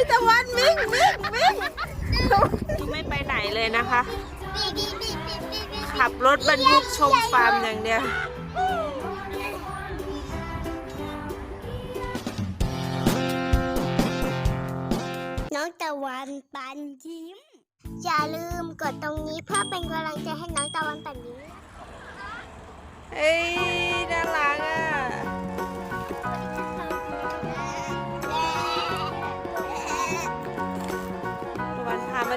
ยตะวันวิ่งวิ่งวิ่งไม่ไปไหนเลยนะคะบีบีบีบีบีบีขับรถบรรทุกชมฟาร์มอย่างเดียวน้องตะวันปันยิ้ม อย่าลืมกดตรงนี้เพื่อเป็นกำลังใจให้น้องตะวันปันยิ้มเอ้ยน่ารักอะ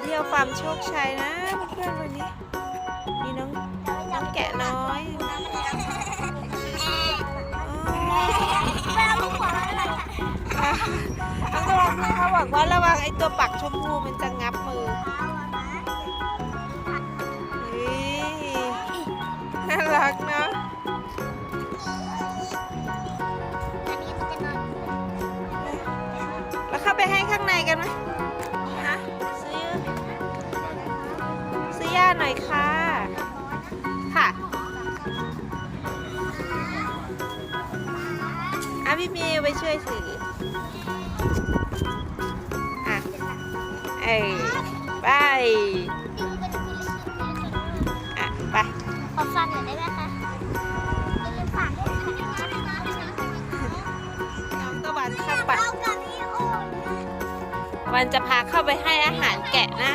เที่ยวฟาร์มโชคชัยนะเพื่อนๆวันนี้มีน้องน้องแกะน้อยอ๋อน้องตะวันเขาบอกว่าระวังไอ้ตัวปักชมพูมันจะงับมือ อะพี่มิวไปช่วยถืออะเอ้ยไปอะไปขอฟังหน่อยได้ไหมคะอย่าลืมฝากด้วยค่ะน้องตะวันเข้าไปเรากับพี่โอ๊ตวันจะพาเข้าไปให้อาหารแกะนะ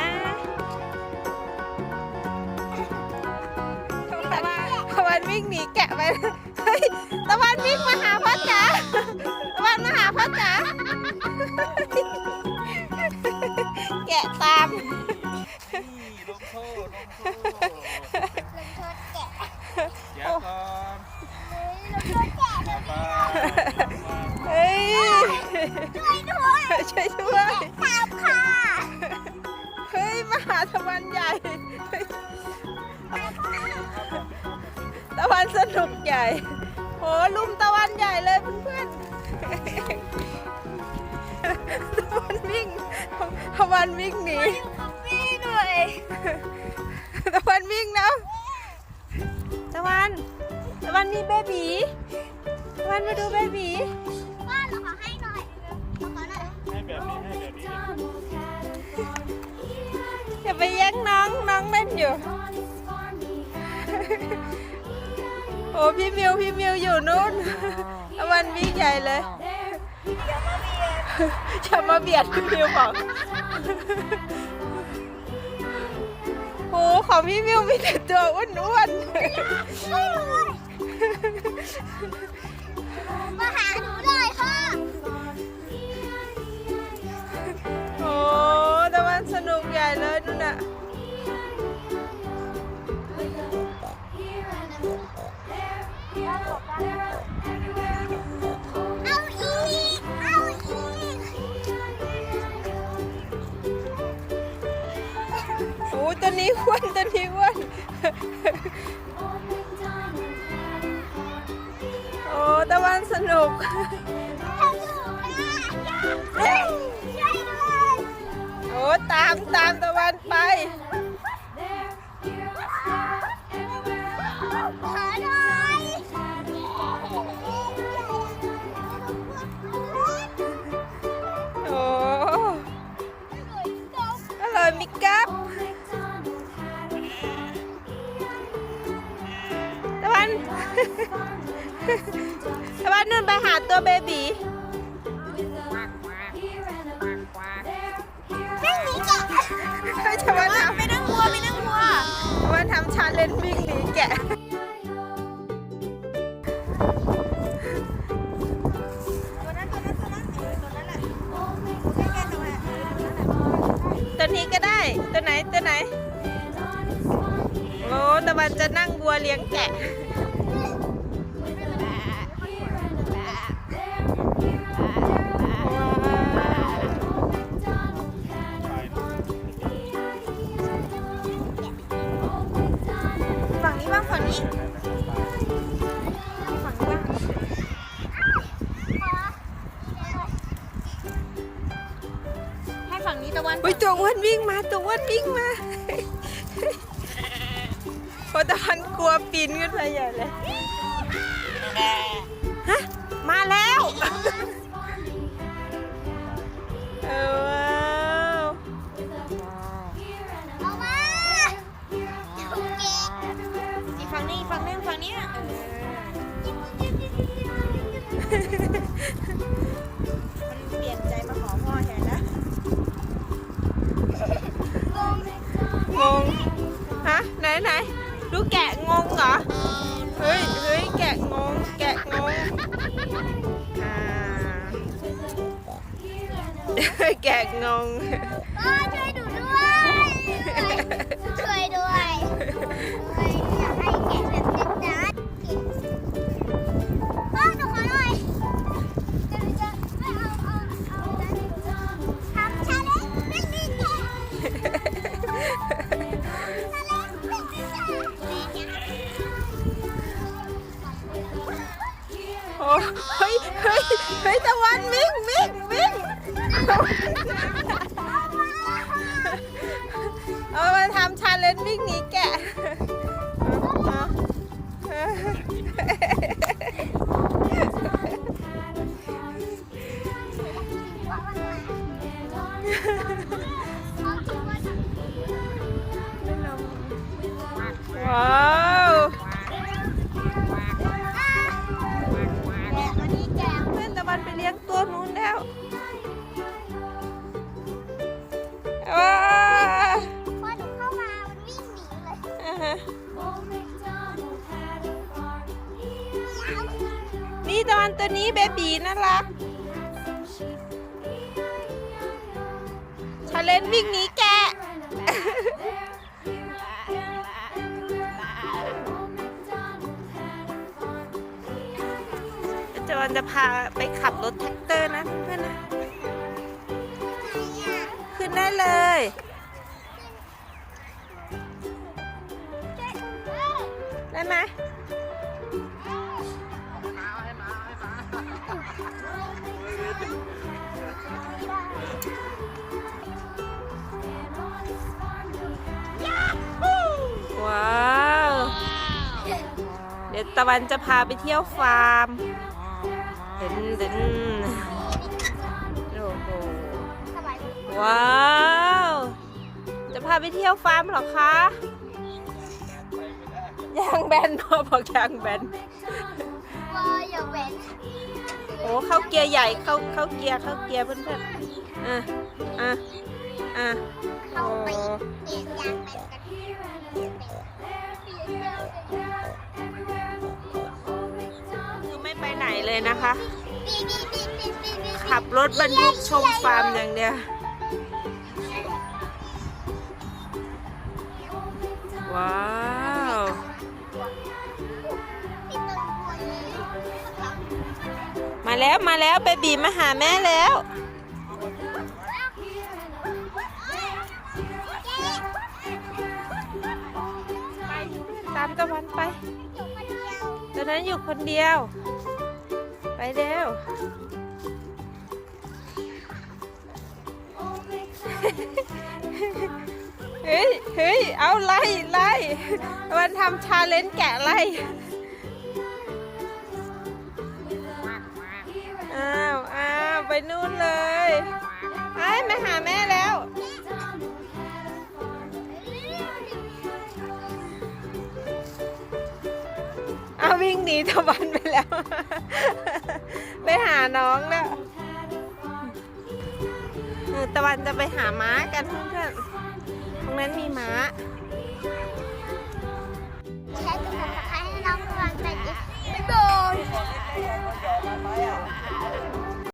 ช่วยด้วยช่วยด้วยตามค่ะเฮ้ยมาหาตะวันใหญ่เฮ้ยตะวันสนุกใหญ่โหลุมตะวันใหญ่เลยเพื่อนๆตะวันวิ่งตะวันวิ่งหนีพี่ด้วยตะวันวิ่งนะตะวันตะวันมีเบบีตะวันมาดูเบบี แบบนี้ให้แบบนี้อย่าไปแย่งน้องน้องเล่นอยู่ โอ้พี่มิวพี่มิวอยู่นู่นตะวันวิ่งใหญ่เลยอย่ามาเบียดพี่มิวบอกโอ้ของพี่มิวมีแต่ตัวอ้วนๆช่วยด้วยมาหาหนู หญ่เลยนู่นน่ะเอาอีกเอาอีกโอ้ตัวนี้อ้วนตัวนี้อ้วนโอ้ตะวันสนุกถ้ อ้ตามตามตะวันไปขอหน่อยโอ้อร่อยมิกับตะวัน ตะวันนู่นไปหาตัวเบบี ทำชาเลนจ์วิ่งหนีแกะตัวนี้ก็ได้ ตัวไหนตัวไหนโอ้ตะวันจะนั่งวัวเลี้ยงแกะ วิ่งมาตัวอ้วนวิ่งมาพอตะวันกลัวปีนขึ้นไปใหญ่เลยฮะมาแล้วเออ แกะงงพ่อช่วยดู นี่ตะวันตัวนี้เบบีน่ารักชาเลนวิ่งหนีแกะจวันจะพาไปขับรถแท็กเตอร์นะเพื่อนนะ ขึ้นได้เลย ได้ไหมว้าว เดี๋ยวตะวันจะพาไปเที่ยวฟาร์มเดินเดินโอ้โหว้าว จะพาไปเที่ยวฟาร์มเหรอคะ ยางแบนพ่อบอกยางแบนโอ้เข้าเกียร์ใหญ่เข้าเข้าเกียร์เข้าเกียร์เพื่อนๆอะอะอะโอ้คือไม่ไปไหนเลยนะคะขับรถบรรทุกชมฟาร์มอย่างเดียวว้า แล้วมาแล้วเบบีมาหาแม่แล้ว ตามตะวันไปตอนนั้นอยู่คนเดียว ไปเร็วเฮ้ยเฮ้ยเอาไล่ไล่วันทำชาเลนจ์แกะไล่ ไปนู่นเลยไอ้มาหาแม่แล้ว เอาวิ่งหนีตะวันไปแล้ว ไปหาน้องแล้วตะวันจะไปหาม้ากันเพื่อนๆตรงนั้นมีม้าแช้กัวของใครให้น้องตะวันไปดิบ๊ายบาย